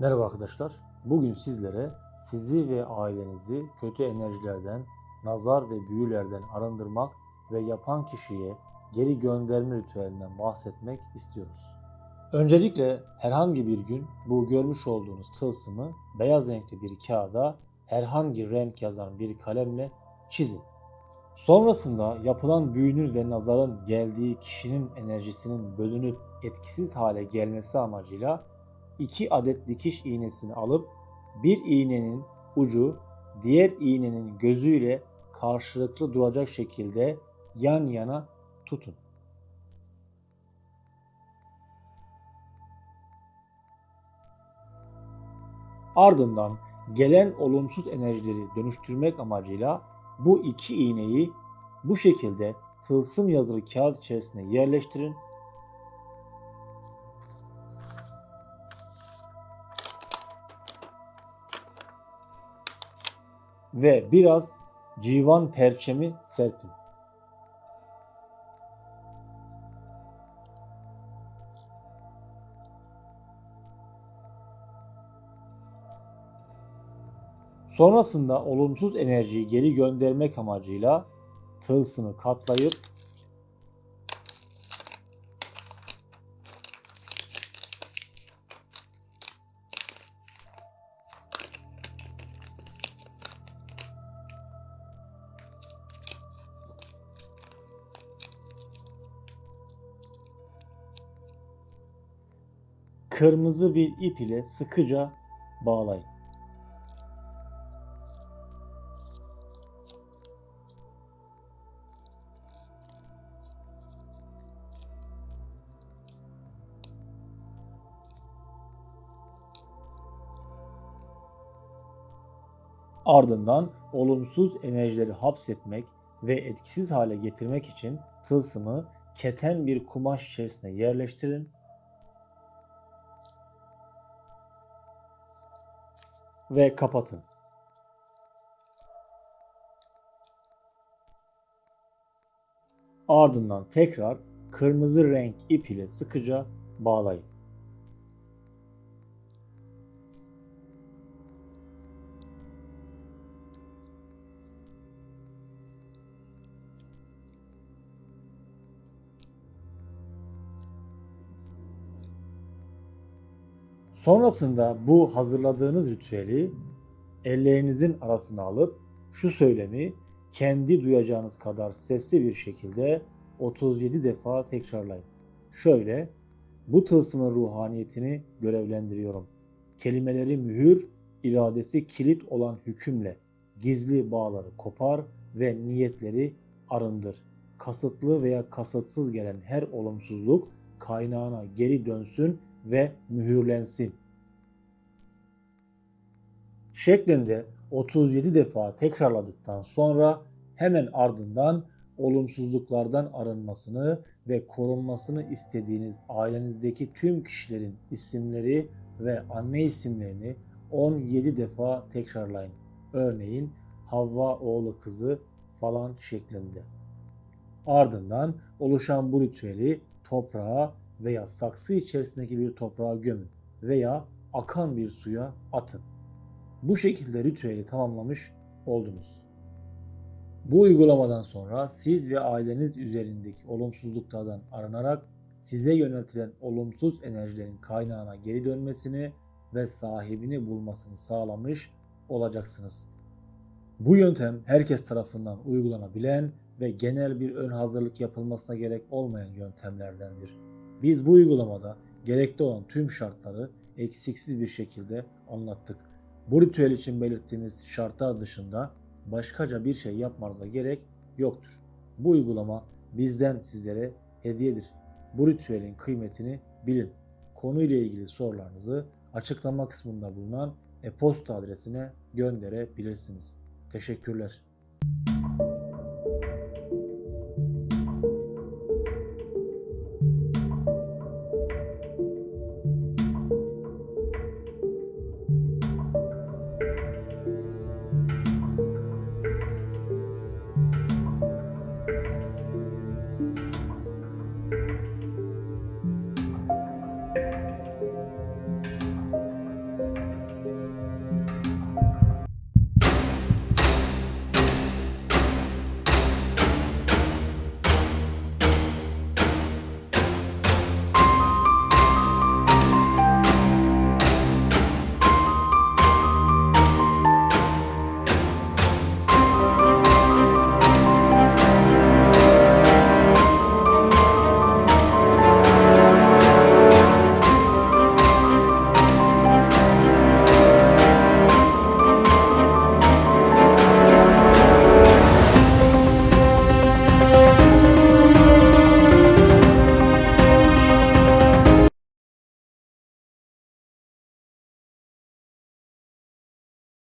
Merhaba arkadaşlar. Bugün sizlere sizi ve ailenizi kötü enerjilerden, nazar ve büyülerden arındırmak ve yapan kişiye geri gönderme ritüelinden bahsetmek istiyoruz. Öncelikle herhangi bir gün bu görmüş olduğunuz tılsımı beyaz renkli bir kağıda herhangi renk yazan bir kalemle çizin. Sonrasında yapılan büyünün ve nazarın geldiği kişinin enerjisinin bölünüp etkisiz hale gelmesi amacıyla 2 adet dikiş iğnesini alıp bir iğnenin ucu diğer iğnenin gözüyle karşılıklı duracak şekilde yan yana tutun. Ardından gelen olumsuz enerjileri dönüştürmek amacıyla bu iki iğneyi bu şekilde tılsım yazılı kağıt içerisine yerleştirin ve biraz civan perçemi serpin. Sonrasında olumsuz enerjiyi geri göndermek amacıyla tılsımı katlayıp kırmızı bir ip ile sıkıca bağlayın. Ardından olumsuz enerjileri hapsetmek ve etkisiz hale getirmek için tılsımı keten bir kumaş içerisine yerleştirin ve kapatın. Ardından tekrar kırmızı renk ip ile sıkıca bağlayın. Sonrasında bu hazırladığınız ritüeli ellerinizin arasına alıp şu söylemi kendi duyacağınız kadar sesli bir şekilde 37 defa tekrarlayın. Şöyle, bu tılsımın ruhaniyetini görevlendiriyorum. Kelimeleri mühür, iradesi kilit olan hükümle gizli bağları kopar ve niyetleri arındır. Kasıtlı veya kasıtsız gelen her olumsuzluk kaynağına geri dönsün ve mühürlensin. Şeklinde 37 defa tekrarladıktan sonra hemen ardından olumsuzluklardan arınmasını ve korunmasını istediğiniz ailenizdeki tüm kişilerin isimleri ve anne isimlerini 17 defa tekrarlayın. Örneğin Havva oğlu kızı falan şeklinde. Ardından oluşan bu ritüeli toprağa veya saksı içerisindeki bir toprağa gömün veya akan bir suya atın. Bu şekilde ritüeli tamamlamış oldunuz. Bu uygulamadan sonra siz ve aileniz üzerindeki olumsuzluklardan arınarak size yöneltilen olumsuz enerjilerin kaynağına geri dönmesini ve sahibini bulmasını sağlamış olacaksınız. Bu yöntem herkes tarafından uygulanabilen ve genel bir ön hazırlık yapılmasına gerek olmayan yöntemlerdendir. Biz bu uygulamada gerekli olan tüm şartları eksiksiz bir şekilde anlattık. Bu ritüel için belirttiğimiz şartlar dışında başkaca bir şey yapmanıza gerek yoktur. Bu uygulama bizden sizlere hediyedir. Bu ritüelin kıymetini bilin. Konuyla ilgili sorularınızı açıklama kısmında bulunan e-posta adresine gönderebilirsiniz. Teşekkürler.